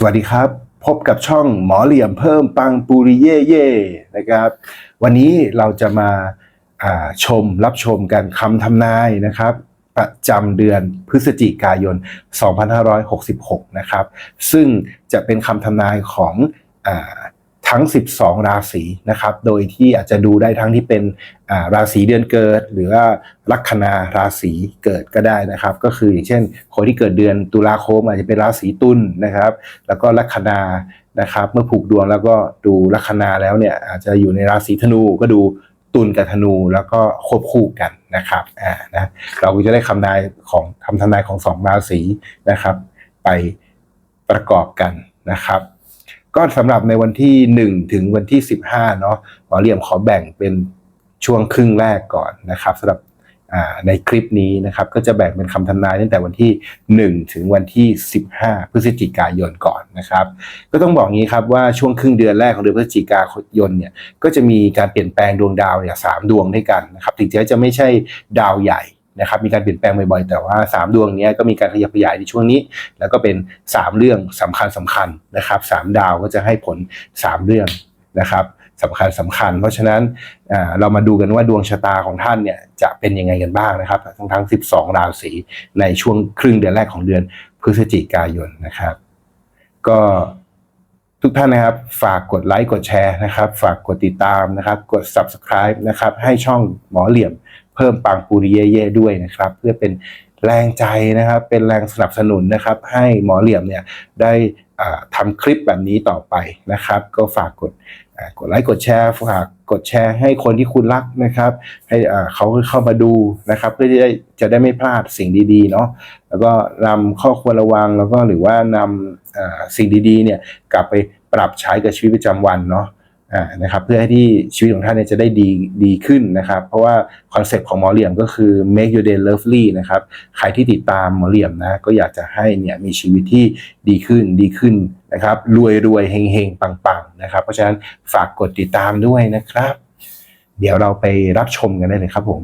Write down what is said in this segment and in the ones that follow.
สวัสดีครับ พบกับช่องหมอเหลี่ยมเพิ่มปังปูริเย่เย่นะครับ วันนี้เราจะมาาชมรับชมกันคำทำนายนะครับ ประจำเดือนพฤศจิกายน 2566 นะครับ ซึ่งจะเป็นคำทำนายของอ ทั้ง 12 ราศีนะครับ โดยที่อาจจะดูได้ทั้งที่เป็นราศีเดือนเกิด หรือว่าลัคนาราศีเกิดก็ได้นะครับ ก็คืออย่างเช่น คนที่เกิดเดือนตุลาคมอาจจะเป็นราศีตุลนะครับ แล้วก็ลัคนานะครับ เมื่อผูกดวงแล้วก็ดูลัคนาแล้วเนี่ยอาจจะอยู่ในราศีธนูก็ดูตุลกับธนูแล้วก็ควบคู่กันนะครับอ่านะเราก็จะได้คำนายของคำทำนายของสองราศีนะครับ ไปประกอบกันนะครับ ก็สำหรับในวันที่ 1 ถึงวันที่ 15เนาะหมอเหลี่ยมขอแบ่งเป็นช่วงครึ่งแรกก่อนนะครับสำหรับในคลิปนี้นะครับก็จะแบ่งเป็นคำทำนายตั้งแต่วันที่ 1 ถึงวันที่ 15 พฤศจิกายนก่อนนะครับ ก็ต้องบอกงี้ครับว่าช่วงครึ่งเดือนแรกของเดือนพฤศจิกายนเนี่ยก็จะมีการเปลี่ยนแปลงดวงดาวเนี่ยสามดวงด้วยกันนะครับถึงแม้จะไม่ใช่ดาวใหญ่ นะครับมีการเปลี่ยนแปลงบ่อยๆ แต่ว่า 3 ดวงนี้ก็มีการขยับขยายในช่วงนี้ แล้วก็เป็น 3 เรื่องสำคัญสำคัญนะครับสามดาวก็จะให้ผล 3 เรื่องนะครับสำคัญสำคัญ เพราะฉะนั้นเรามาดูกันว่าดวงชะตาของท่านเนี่ยจะเป็นยังไงกันบ้างนะครับ ทั้งทั้ง 12 ราศีในช่วงครึ่งเดือนแรกของเดือนพฤศจิกายนนะครับ ก็ทุกท่านนะครับ ฝากกดไลค์กดแชร์นะครับ ฝากกดติดตามนะครับ กด subscribe นะครับ ให้ช่องหมอเหลี่ยม เพิ่มปังปูริเย่ๆด้วยนะครับ เพื่อเป็นแรงใจนะครับ เป็นแรงสนับสนุนนะครับ ให้หมอเหลี่ยมเนี่ยได้ทำคลิปแบบนี้ต่อไปนะครับ ก็ฝากกดกดไลค์กดแชร์ฝากกดแชร์ให้คนที่คุณรักนะครับ ให้เขาเข้ามาดูนะครับ เพื่อที่จะได้จะได้ไม่พลาดสิ่งดีๆเนาะแล้วก็นำข้อควรระวังแล้วก็หรือว่านำสิ่งดีๆเนี่ยกลับไปปรับใช้กับชีวิตประจำวันเนาะ นะครับเพื่อให้ที่ชีวิตของท่านเนี่ยจะได้ดีดีขึ้นนะครับ เพราะว่าคอนเซปต์ของหมอเหลี่ยมก็คือ make your day lovely นะครับใครที่ติดตามหมอเหลี่ยมนะก็อยากจะให้เนี่ยมีชีวิตที่ดีขึ้นดีขึ้นนะครับรวยรวยเฮงเฮงปังปังนะครับ เพราะฉะนั้นฝากกดติดตามด้วยนะครับ เดี๋ยวเราไปรับชมกันได้เลยครับผม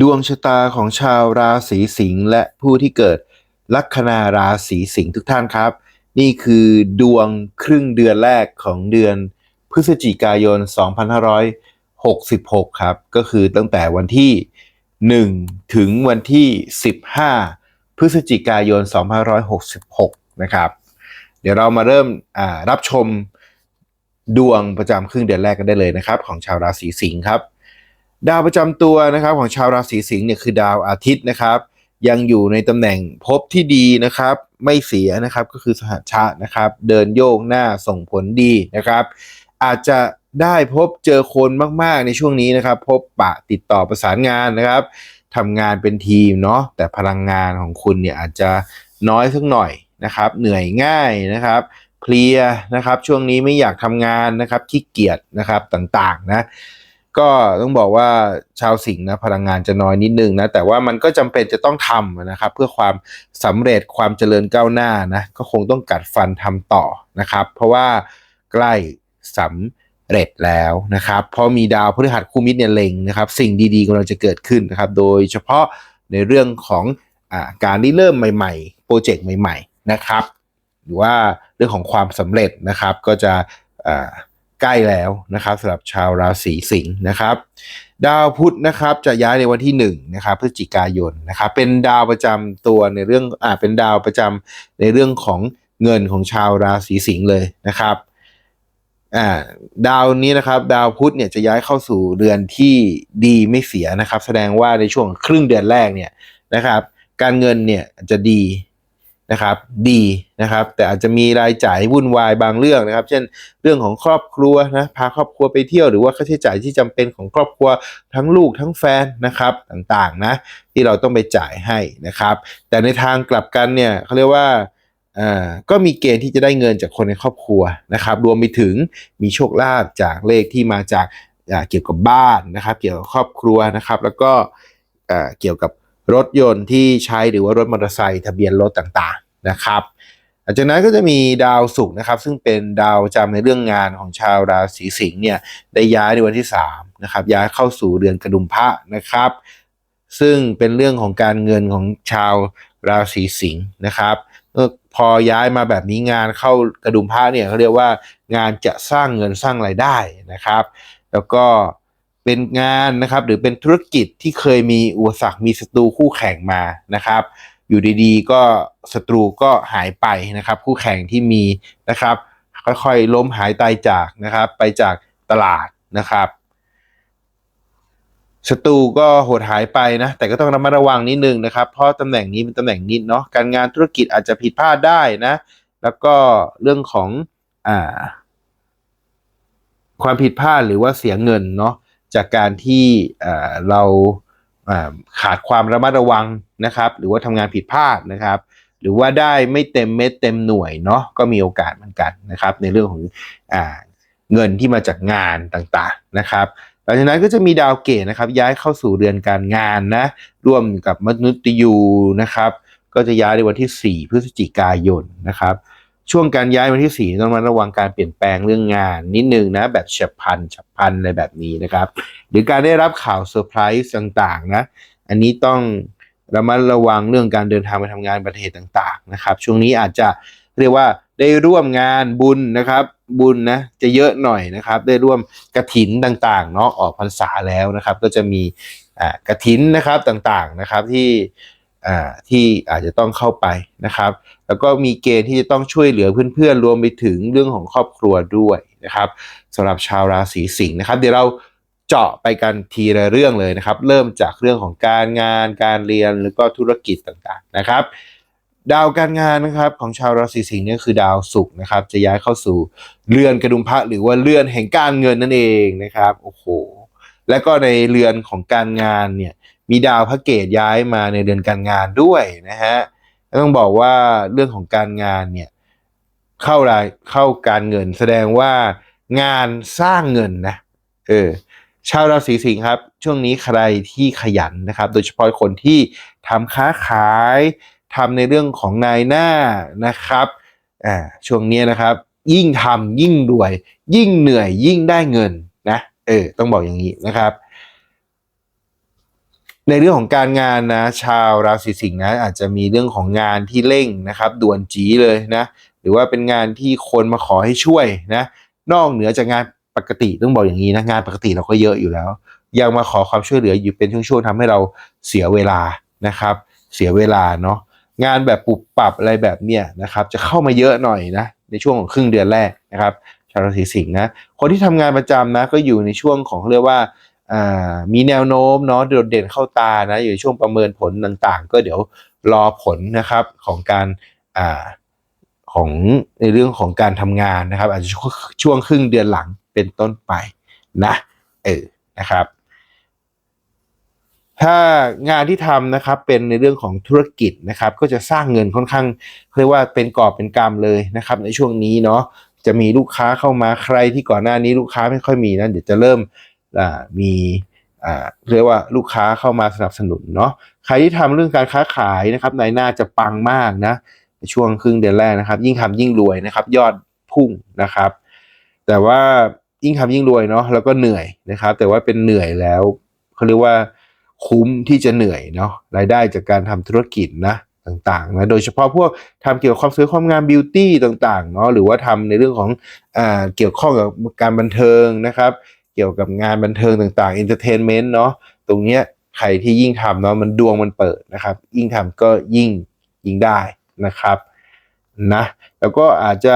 ดวงชะตาของชาวราศีสิงห์และผู้ที่เกิดลัคนาราศีสิงห์ทุกท่านครับ นี่คือดวงครึ่งเดือนแรกของเดือนพฤศจิกายน 2566 ครับ ก็คือตั้งแต่วันที่ 1 ถึงวันที่ 15 พฤศจิกายน 2566 นะครับ เดี๋ยวเรามาเริ่มรับชมดวงประจำครึ่งเดือนแรกกันได้เลยนะครับ ของชาวราศีสิงห์ครับ ดาวประจำตัวนะครับของชาวราศีสิงห์เนี่ยคือดาวอาทิตย์นะครับ ยังอยู่ในตำแหน่งภพที่ดีนะครับ ไม่เสียนะครับก็คือสหชชะนะครับ เดินโยกหน้าส่งผลดีนะครับ อาจจะได้พบเจอคนมากๆในช่วงนี้นะครับ พบปะติดต่อประสานงานนะครับทำงานเป็นทีมเนาะแต่พลังงานของคุณเนี่ยอาจจะน้อยสักหน่อยนะครับ เหนื่อยง่ายนะครับเพลียนะครับ ช่วงนี้ไม่อยากทำงานนะครับขี้เกียจนะครับต่างๆนะ ก็ต้องบอกว่าชาวสิงห์นะพลังงานจะน้อยนิดนึงนะแต่ว่ามันก็จำเป็นจะต้องทำนะครับ เพื่อความสำเร็จความเจริญก้าวหน้านะก็คงต้องกัดฟันทำต่อนะครับ เพราะว่าใกล้สำเร็จแล้วนะครับเพราะมีดาวพฤหัสคู่มิตรเนี่ยเล็งนะครับ สิ่งดีๆกำลังจะเกิดขึ้นนะครับ โดยเฉพาะในเรื่องของอการที่เริ่มใหม่ๆโปรเจกต์ใหม่ ๆนะครับ หรือว่าเรื่องของความสำเร็จนะครับก็จะ ใกล้แล้วนะครับสำหรับชาวราศีสิงห์นะครับ ดาวพุธนะครับจะย้ายในวันที่1นะครับพฤศจิกายนนะครับเป็นดาวประจำตัวในเรื่องอ่าเป็นดาวประจำในเรื่องของเงินของชาวราศีสิงห์เลยนะครับอ่าดาวนี้นะครับดาวพุธเนี่ยจะย้ายเข้าสู่เดือนที่ดีไม่เสียนะครับ แสดงว่าในช่วงครึ่งเดือนแรกเนี่ยนะครับ การเงินเนี่ยจะดี นะครับดีนะครับ แต่อาจจะมีรายจ่ายวุ่นวายบางเรื่องนะครับ เช่นเรื่องของครอบครัวนะพาครอบครัวไปเที่ยวหรือว่าค่าใช้จ่ายที่จำเป็นของครอบครัวทั้งลูกทั้งแฟนนะครับต่างๆนะที่เราต้องไปจ่ายให้นะครับ แต่ในทางกลับกันเนี่ยเขาเรียกว่าก็มีเกณฑ์ที่จะได้เงินจากคนในครอบครัวนะครับ รวมไปถึงมีโชคลาภจากเลขที่มาจากเกี่ยวกับบ้านนะครับ เกี่ยวกับครอบครัวนะครับ แล้วก็เกี่ยวกับ รถยนต์ที่ใช้หรือว่ารถมอเตอร์ไซค์ทะเบียนรถต่างๆนะครับหลังจากนั้นก็จะมีดาวศุกร์นะครับ ซึ่งเป็นดาวจำในเรื่องงานของชาวราศีสิงห์เนี่ยได้ย้ายในวันที่3นะครับย้ายเข้าสู่เดือนกระดุมพระนะครับ ซึ่งเป็นเรื่องของการเงินของชาวราศีสิงห์นะครับพพอย้ายมาแบบนี้งานเข้ากระดุมพระเนี่ยเขาเรียกว่างานจะสร้างเงินสร้างรายได้นะครับ แล้วก็ เป็นงานนะครับ หรือเป็นธุรกิจที่เคยมีอุปสรรคมีศัตรูคู่แข่งมานะครับ อยู่ดีๆ ก็ศัตรูก็หายไปนะครับ คู่แข่งที่มีนะครับ ค่อยๆล้มหายตายจากนะครับ ไปจากตลาดนะครับศัตรูก็หดหายไปนะ แต่ก็ต้องระมัดระวังนิดนึงนะครับ เพราะตำแหน่งนี้เป็นตำแหน่งนิดเนาะการงานธุรกิจอาจจะผิดพลาดได้นะ แล้วก็เรื่องของอ่าความผิดพลาดหรือว่าเสียเงินเนาะ จากการที่เราขาดความระมัดระวังนะครับ หรือว่าทำงานผิดพลาดนะครับ หรือว่าได้ไม่เต็มเม็ดเต็มหน่วยเนาะก็มีโอกาสเหมือนกันนะครับ ในเรื่องของอเงินที่มาจากงานต่างๆนะครับหลังจากนั้นก็จะมีดาวเกตนะครับย้ายเข้าสู่เรือนการงานนะร่วมกับมนุษย์ยูนะครับ ก็จะย้ายในวันที่ 4 พฤศจิกายนนะครับ ช่วงการย้ายวันที่ 4 ต้องมาระวังการเปลี่ยนแปลงเรื่องงานนิดนึงนะ แบบฉับพลันฉับพลันอะไรแบบนี้นะครับ หรือการได้รับข่าวเซอร์ไพรส์ต่างๆนะอันนี้ต้องระมัดระวังเรื่องการเดินทางไปทำงานประเทศต่างๆนะครับ ช่วงนี้อาจจะเรียกว่าได้ร่วมงานบุญนะครับ บุญนะจะเยอะหน่อยนะครับ ได้ร่วมกระถินต่างๆเนาะออกพรรษาแล้วนะครับ ก็จะมีกระถินนะครับต่างๆนะครับที่ ที่อาจจะต้องเข้าไปนะครับ แล้วก็มีเกณฑ์ที่จะต้องช่วยเหลือเพื่อนๆ รวมไปถึงเรื่องของครอบครัวด้วยนะครับสำหรับชาวราศีสิงห์นะครับ เดี๋ยวเราเจาะไปกันทีละเรื่องเลยนะครับ เริ่มจากเรื่องของการงานการเรียนแล้วก็ธุรกิจต่างๆนะครับ ดาวการงานนะครับของชาวราศีสิงห์นี่คือดาวศุกร์นะครับ จะย้ายเข้าสู่เรือนกระดุมพระหรือว่าเรือนแห่งการเงินนั่นเองนะครับโอ้โหและก็ในเรือนของการงานเนี่ย มีดาวพระเกตย้ายมาในเรือนการงานด้วยนะฮะต้องบอกว่าเรื่องของการงานเนี่ยเข้ารายเข้าการเงิน แสดงว่างานสร้างเงินนะเออชาวราศีสิงห์ครับ ช่วงนี้ใครที่ขยันนะครับ โดยเฉพาะคนที่ทำค้าขายทำในเรื่องของนายหน้านะครับอ่าช่วงนี้นะครับ ยิ่งทำยิ่งรวย ยิ่งเหนื่อยยิ่งได้เงินนะเออต้องบอกอย่างนี้นะครับ ในเรื่องของการงานนะชาวราศีสิงห์นะอาจจะมีเรื่องของงานที่เร่งนะครับด่วนจีเลยนะหรือว่าเป็นงานที่คนมาขอให้ช่วยนะนอกเหนือจากงานปกติต้องบอกอย่างนี้นะงานปกติเราก็เยอะอยู่แล้ว ยังมาขอความช่วยเหลืออยู่เป็นช่วงๆทำให้เราเสียเวลานะครับ เสียเวลาเนาะงานแบบปรับปรับอะไรแบบเนี้ยนะครับจะเข้ามาเยอะหน่อยนะในช่วงของครึ่งเดือนแรกนะครับชาวราศีสิงห์นะคนที่ทำงานประจำนะก็อยู่ในช่วงของเรียกว่า มีแนวโน้มเนาะโดดเด่นเข้าตานะอยู่ช่วงประเมินผลต่างๆ ก็เดี๋ยวรอผลนะครับของการอ่าของในเรื่องของการทำงานนะครับ อาจจะช่วงครึ่งเดือนหลังเป็นต้นไปนะเออนะครับ ถ้างานที่ทำนะครับเป็นในเรื่องของธุรกิจนะครับ ก็จะสร้างเงินค่อนข้างเรียกว่าเป็นกอบเป็นกำเลยนะครับ ในช่วงนี้เนาะจะมีลูกค้าเข้ามาใครที่ก่อนหน้านี้ลูกค้าไม่ค่อยมีนะเดี๋ยวจะเริ่ม มีเรียกว่าลูกค้าเข้ามาสนับสนุนเนาะใครที่ทำเรื่องการค้าขายนะครับนายหน้าจะปังมากนะช่วงครึ่งเดือนแรกนะครับ ยิ่งทำยิ่งรวยนะครับ ยอดพุ่งนะครับ แต่ว่ายิ่งทำยิ่งรวยเนาะแล้วก็เหนื่อยนะครับ แต่ว่าเป็นเหนื่อยแล้วเขาเรียกว่าคุ้มที่จะเหนื่อยเนาะรายได้จากการทำธุรกิจนะต่างๆนะโดยเฉพาะพวกทำเกี่ยวกับความสวยความงามบิวตี้ต่างๆเนาะหรือว่าทำในเรื่องของอ่าเกี่ยวข้องกับการบันเทิงนะครับ เกี่ยวกับงานบันเทิงต่างๆ entertainment เนาะตรงเนี้ยใครที่ยิ่งทำเนาะมันดวงมันเปิดนะครับ ยิ่งทำก็ยิ่งยิ่งได้นะครับนะแล้วก็อาจจะ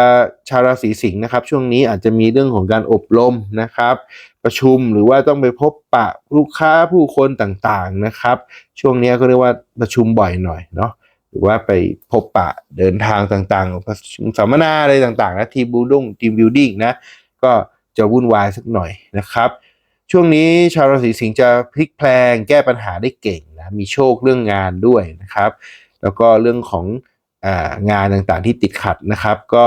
ชาวราศีสิงห์นะครับ ช่วงนี้อาจจะมีเรื่องของการอบรมนะครับ ประชุมหรือว่าต้องไปพบปะลูกค้าผู้คนต่างๆนะครับ ช่วงนี้ก็เรียกว่าประชุมบ่อยหน่อยเนาะหรือว่าไปพบปะเดินทางต่างๆประชุมสัมมนาอะไรต่างๆนะทีมบูดิ้งทีมบิวดิ้งนะก็ จะวุ่นวายสักหน่อยนะครับ ช่วงนี้ชาวราศีสิงห์จะพลิกแพลงแก้ปัญหาได้เก่งนะมีโชคเรื่องงานด้วยนะครับ แล้วก็เรื่องขององานต่างๆที่ติดขัดนะครับ ก็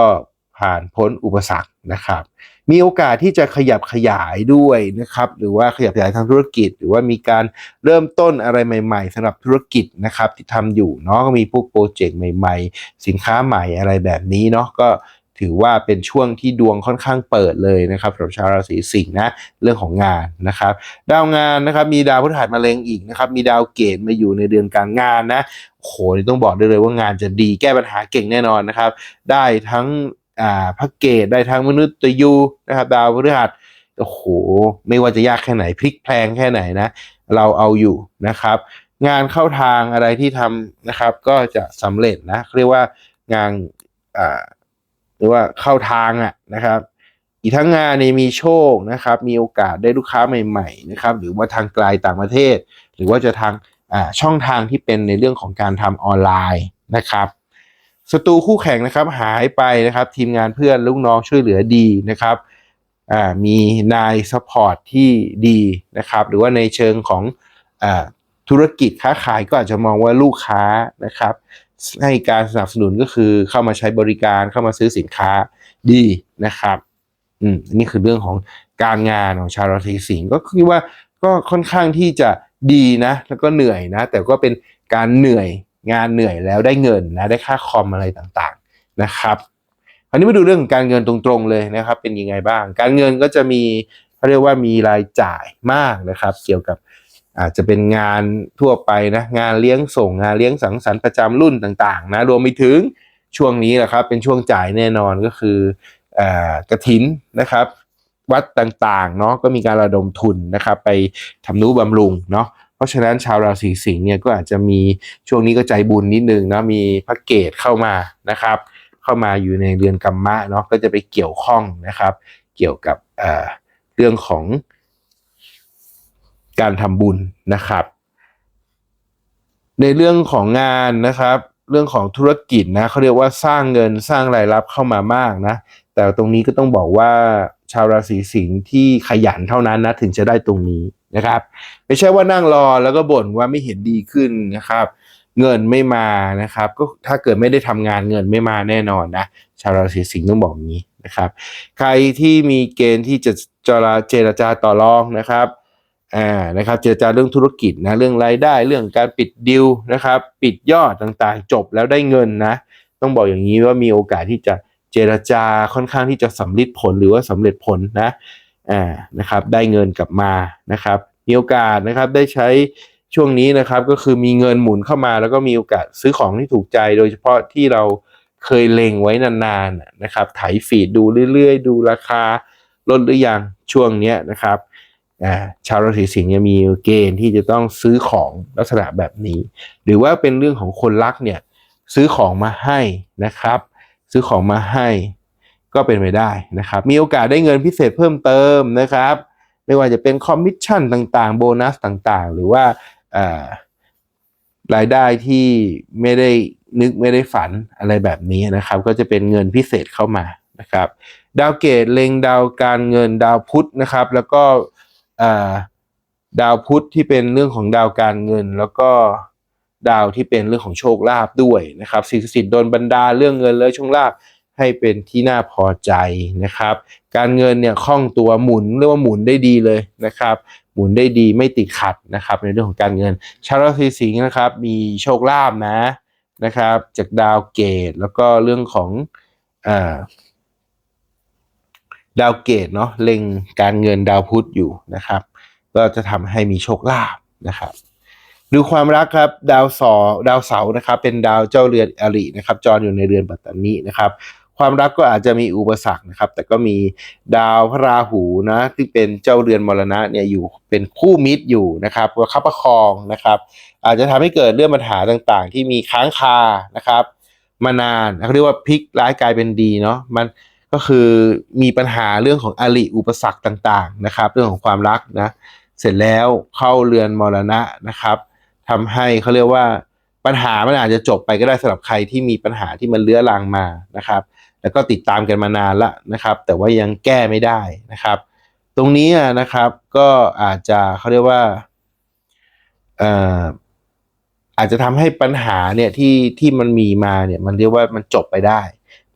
ผ่านพ้นอุปสรรคนะครับ มีโอกาสที่จะขยับขยายด้วยนะครับ หรือว่าขยับขยายทางธุรกิจ หรือว่ามีการเริ่มต้นอะไรใหม่ ๆสำหรับธุรกิจนะครับที่ทำอยู่เนาะก็มีพวกโปรเจกต์ใหม่ ๆ สินค้าใหม่อะไรแบบนี้เนาะก็ ถือว่าเป็นช่วงที่ดวงค่อนข้างเปิดเลยนะครับสำหรับชาวราศีสิงห์นะเรื่องของงานนะครับ ดาวงานนะครับมีดาวพฤหัสมาเล็งอีกนะครับมีดาวเกตมาอยู่ในเดือนการงานนะโอ้โหนี่ต้องบอกได้เลยว่างานจะดีแก้ปัญหาเก่งแน่นอนนะครับ ได้ทั้งอ่าพระเกตได้ทั้งมนุษย์ตยูนะครับดาวพฤหัสโอ้โห ไม่ว่าจะยากแค่ไหนพลิกแพลงแค่ไหนนะ เราเอาอยู่นะครับ งานเข้าทางอะไรที่ทำนะครับ ก็จะสำเร็จนะเรียกว่างานอ่า หรือว่าเข้าทางอะนะครับ อีกทั้งงานเนี่ยมีโชคนะครับ มีโอกาสได้ลูกค้าใหม่ๆนะครับ หรือว่าทางไกลต่างประเทศ หรือว่าจะทางอ่าช่องทางที่เป็นในเรื่องของการทำออนไลน์นะครับศัตรูคู่แข่งนะครับหายไปนะครับ ทีมงานเพื่อนลูกน้องช่วยเหลือดีนะครับอ่ามีนายซัพพอร์ตที่ดีนะครับ หรือว่าในเชิงของอ่าธุรกิจค้าขายก็อาจจะมองว่าลูกค้านะครับ ให้การสนับสนุนก็คือเข้ามาใช้บริการเข้ามาซื้อสินค้าดีนะครับอืมอันนี่คือเรื่องของการงานของชาวราศีสิงห์ก็คือว่าก็ค่อนข้างที่จะดีนะ แล้วก็เหนื่อยนะ แต่ก็เป็นการเหนื่อยงานเหนื่อยแล้วได้เงินนะได้ค่าคอมอะไรต่างๆนะครับคราวนี้มาดูเรื่องของการเงินตรงๆเลยนะครับ เป็นยังไงบ้าง การเงินก็จะมีเขาเรียกว่ามีรายจ่ายมากนะครับ เกี่ยวกับ อาจจะเป็นงานทั่วไปนะงานเลี้ยงส่งงานเลี้ยงสังสรรค์ประจำรุ่นต่างๆนะรวมไปถึงช่วงนี้แหละครับ เป็นช่วงจ่ายแน่นอนก็คืออกระถินนะครับ วัดต่างๆเนาะก็มีการระดมทุนนะครับไปทำนุบำรุงเนาะเพราะฉะนั้นชาวราศีสิงห์เนี่ยก็อาจจะมีช่วงนี้ก็ใจบุญนิดนึงนะมีพระเกตเข้ามานะครับ เข้ามาอยู่ในเรือนกรรมะเนาะก็จะไปเกี่ยวข้องนะครับ เกี่ยวกับเเรื่องของ การทำบุญนะครับ ในเรื่องของงานนะครับ เรื่องของธุรกิจนะเขาเรียกว่าสร้างเงินสร้างรายรับเข้ามามากนะ แต่ตรงนี้ก็ต้องบอกว่าชาวราศีสิงห์ที่ขยันเท่านั้นนะถึงจะได้ตรงนี้นะครับ ไม่ใช่ว่านั่งรอแล้วก็บ่นว่าไม่เห็นดีขึ้นนะครับ เงินไม่มานะครับ ก็ถ้าเกิดไม่ได้ทำงานเงินไม่มาแน่นอนนะชาวราศีสิงห์ต้องบอกงนี้นะครับ ใครที่มีเกณฑ์ที่จะจราเจรจาต่อรองนะครับ อ่านะครับเจรจาเรื่องธุรกิจนะเรื่องรายได้เรื่องการปิดดิวนะครับปิดยอดต่างๆ จบแล้วได้เงินนะ ต้องบอกอย่างนี้ว่ามีโอกาสที่จะเจรจาค่อนข้างที่จะสำลิดผลหรือว่าสำเร็จผลนะอ่านะครับได้เงินกลับมานะครับมีโอกาสนะครับได้ใช้ช่วงนี้นะครับก็คือมีเงินหมุนเข้ามา แล้วก็มีโอกาสซื้อของที่ถูกใจ โดยเฉพาะที่เราเคยเล็งไว้นานๆนะครับไถฟีดดูเรื่อยๆ ดูราคาลดหรือยังช่วงเนี้ยนะครับ ชาวราศีสิงห์เนี่ยมีเกณฑ์ที่จะต้องซื้อของลักษณะแบบนี้ หรือว่าเป็นเรื่องของคนรักเนี่ยซื้อของมาให้นะครับ ซื้อของมาให้ก็เป็นไปได้นะครับ มีโอกาสได้เงินพิเศษเพิ่มเติมนะครับ ไม่ว่าจะเป็นคอมมิชชั่นต่างๆ โบนัสต่างๆ หรือว่ารายได้ที่ไม่ได้นึกไม่ได้ฝันอะไรแบบนี้นะครับ ก็จะเป็นเงินพิเศษเข้ามานะครับ ดาวเกตเล็งดาวการเงินดาวพุธนะครับ แล้วก็ ดาวพุธที่เป็นเรื่องของดาวการเงิน แล้วก็ดาวที่เป็นเรื่องของโชคลาภด้วยนะครับสิ่งศักดิ์สิทธิ์โดนบันดาเรื่องเงินและโชคลาภให้เป็นที่น่าพอใจนะครับ การเงินเนี่ยคล่องตัวหมุนเรียกว่าหมุนได้ดีเลยนะครับ หมุนได้ดีไม่ติดขัดนะครับ ในเรื่องของการเงิน ชาวราศีสิงห์นะครับ มีโชคลาภนะนะครับ จากดาวเกตแล้วก็เรื่องของอ่า ดาวเกตเนาะเล็งการเงินดาวพุธอยู่นะครับ ก็จะทำให้มีโชคลาภนะครับ ดูความรักครับดาวสอดาวเสาร์นะครับ เป็นดาวเจ้าเรือนอรินะครับจรอยู่ในเรือนปัตตานีนะครับ ความรักก็อาจจะมีอุปสรรคนะครับ แต่ก็มีดาวพระราหูนะที่เป็นเจ้าเรือนมรณะเนี่ยอยู่เป็นคู่มิตรอยู่นะครับว่าคับประคองนะครับ อาจจะทำให้เกิดเรื่องปัญหาต่างๆ ที่มีค้างคานะครับ มานานเขาเรียกว่าพลิกร้ายกลายเป็นดีเนาะมัน ก็คือมีปัญหาเรื่องของอริอุปสรรคต่างๆนะครับ เรื่องของความรักนะเสร็จแล้วเข้าเรือนมรณะนะครับทำให้เขาเรียกว่าปัญหามันอาจจะจบไปก็ได้สำหรับใครที่มีปัญหาที่มันเลื้อรังมานะครับ แล้วก็ติดตามกันมานานละนะครับ แต่ว่ายังแก้ไม่ได้นะครับ ตรงนี้นะครับก็อาจจะเขาเรียกว่าเอ่ออาจจะทำให้ปัญหาเนี่ยที่ที่มันมีมาเนี่ยมันเรียกว่ามันจบไปได้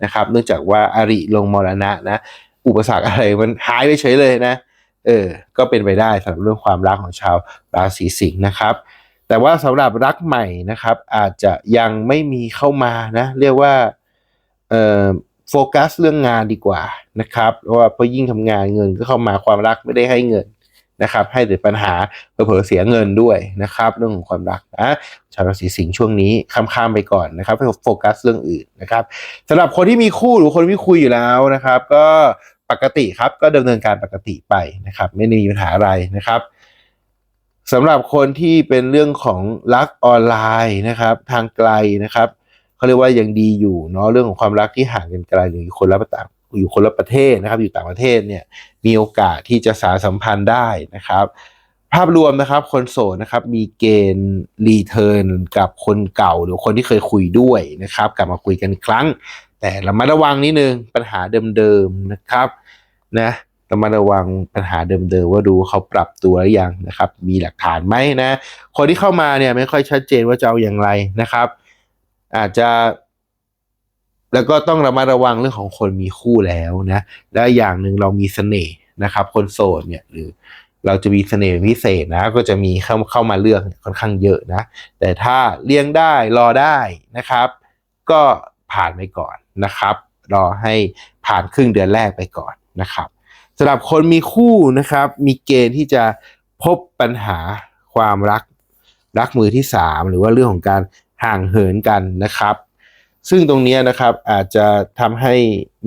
นะครับ เนื่องจากว่าอาริลงมรณะนะ อุปสรรคอะไรมันหายไปเฉยเลยนะ เออ ก็เป็นไปได้สำหรับเรื่องความรักของชาวราศีสิงห์นะครับ แต่ว่าสำหรับรักใหม่นะครับ อาจจะยังไม่มีเข้ามานะ เรียกว่าเอ่อโฟกัสเรื่องงานดีกว่านะครับ เพราะว่าพอยิ่งทำงานเงินก็เข้ามาความรักไม่ได้ให้เงิน นะครับให้แต่ปัญหาเผลอเสียเงินด้วยนะครับเรื่องของความรักนะชาวราศีสิงห์ช่วงนี้ข้ามๆไปก่อนนะครับให้โฟกัสเรื่องอื่นนะครับสำหรับคนที่มีคู่หรือคนที่คุยอยู่แล้วนะครับ ก็ปกติครับก็ดำเนินการปกติไปนะครับ ไม่ได้มีปัญหาอะไรนะครับสำหรับคนที่เป็นเรื่องของรักออนไลน์นะครับ ทางไกลนะครับเขาเรียกว่ายังดีอยู่เนาะเรื่องของความรักที่ห่างกันไกลหรือคนละต่าง อยู่คนละประเทศนะครับอยู่ต่างประเทศเนี่ยมีโอกาสที่จะสารสัมพันธ์ได้นะครับ ภาพรวมนะครับคนโสดนะครับมีเกณฑ์รีเทิร์นกับคนเก่าหรือคนที่เคยคุยด้วยนะครับ กลับมาคุยกันอีกครั้ง แต่ระมัดระวังนิดนึงปัญหาเดิมๆนะครับนะระมัดระวังปัญหาเดิมๆว่าดูเขาปรับตัวหรือยังนะครับ มีหลักฐานไหมนะ คนที่เข้ามาเนี่ยไม่ค่อยชัดเจนว่าจะเอาอย่างไรนะครับ อาจจะ แล้วก็ต้องระมัดระวังเรื่องของคนมีคู่แล้วนะและอย่างหนึ่งเรามีเสน่ห์นะครับ คนโสดเนี่ยหรือเราจะมีเสน่ห์พิเศษนะ ก็จะมีเข้าเข้ามาเลือกค่อนข้างเยอะนะ แต่ถ้าเลี้ยงได้รอได้นะครับ ก็ผ่านไปก่อนนะครับ รอให้ผ่านครึ่งเดือนแรกไปก่อนนะครับสำหรับคนมีคู่นะครับ มีเกณฑ์ที่จะพบปัญหาความรักรักมือที่สามหรือว่าเรื่องของการห่างเหินกันนะครับ ซึ่งตรงนี้นะครับอาจจะทำให้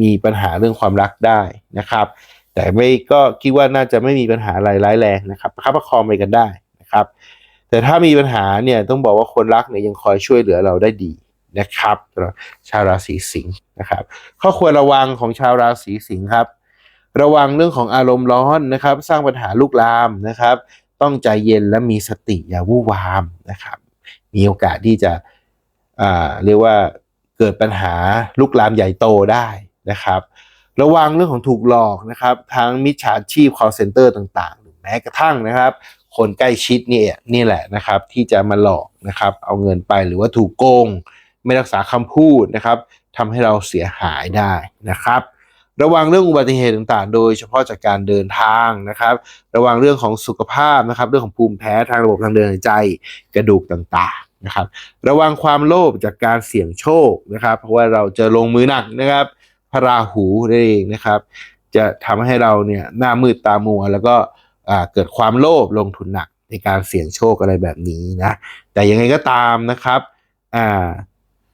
มีปัญหาเรื่องความรักได้นะครับ แต่ไม่ก็คิดว่าน่าจะไม่มีปัญหาอะไรร้ายแรงนะครับประคับประคองไปกันได้นะครับ แต่ถ้ามีปัญหาเนี่ยต้องบอกว่าคนรักเนี่ยยังคอยช่วยเหลือเราได้ดีนะครับชาวราศีสิงห์นะครับข้อควรระวังของชาวราศีสิงห์ครับ ระวังเรื่องของอารมณ์ร้อนนะครับ สร้างปัญหาลุกลามนะครับ ต้องใจเย็นและมีสติอย่าวู่วามนะครับ มีโอกาสที่จะอ่าเรียกว่า เกิดปัญหาลุกลามใหญ่โตได้นะครับ ระวังเรื่องของถูกหลอกนะครับทั้งมิจฉาชีพ call center ต่างๆหรือแม้กระทั่งนะครับ คนใกล้ชิดเนี่ยนี่แหละนะครับ ที่จะมาหลอกนะครับเอาเงินไปหรือว่าถูกโกง ไม่รักษาคำพูดนะครับทำให้เราเสียหายได้นะครับระวังเรื่องอุบัติเหตุต่างๆ โดยเฉพาะจากการเดินทางนะครับ ระวังเรื่องของสุขภาพนะครับ เรื่องของภูมิแพ้ทางระบบทางเดินหายใจ กระดูกต่างๆ นะครับ ระวังความโลภจากการเสี่ยงโชคนะครับ เพราะว่าเราจะลงมือหนักนะครับ พระราหูนั่นเองนะครับ จะทำให้เราเนี่ยหน้ามืดตามัว แล้วก็เกิดความโลภลงทุนหนักในการเสี่ยงโชคอะไรแบบนี้นะ แต่ยังไงก็ตามนะครับ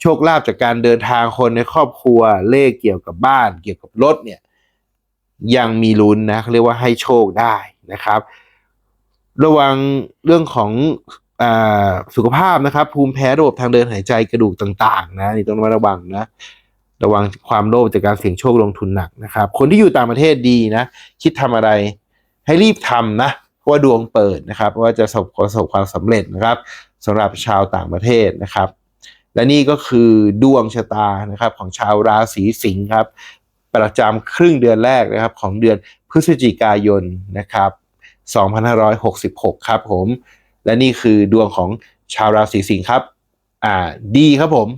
โชคลาภจากการเดินทางคนในครอบครัวเลขเกี่ยวกับบ้าน เกี่ยวกับรถเนี่ยยังมีลุ้นนะเขาเรียกว่าให้โชคได้นะครับ ระวังเรื่องของ สุขภาพนะครับ ภูมิแพ้ระบบทางเดินหายใจกระดูกต่างๆ นะนี่ต้องระมัดระวังนะระวังความโลภจากการเสี่ยงโชคลงทุนหนักนะครับ คนที่อยู่ต่างประเทศดีนะ คิดทำอะไรให้รีบทำนะเพราะว่าดวงเปิดนะครับว่าจะประสบความสำเร็จนะครับสำหรับชาวต่างประเทศนะครับ และนี่ก็คือดวงชะตานะครับของชาวราศีสิงห์ครับ ประจำครึ่งเดือนแรกนะครับของเดือนพฤศจิกายนนะครับ 2566 ครับผม และนี่คือดวงของชาวราศีสิงห์ครับ อ่า ดีครับผม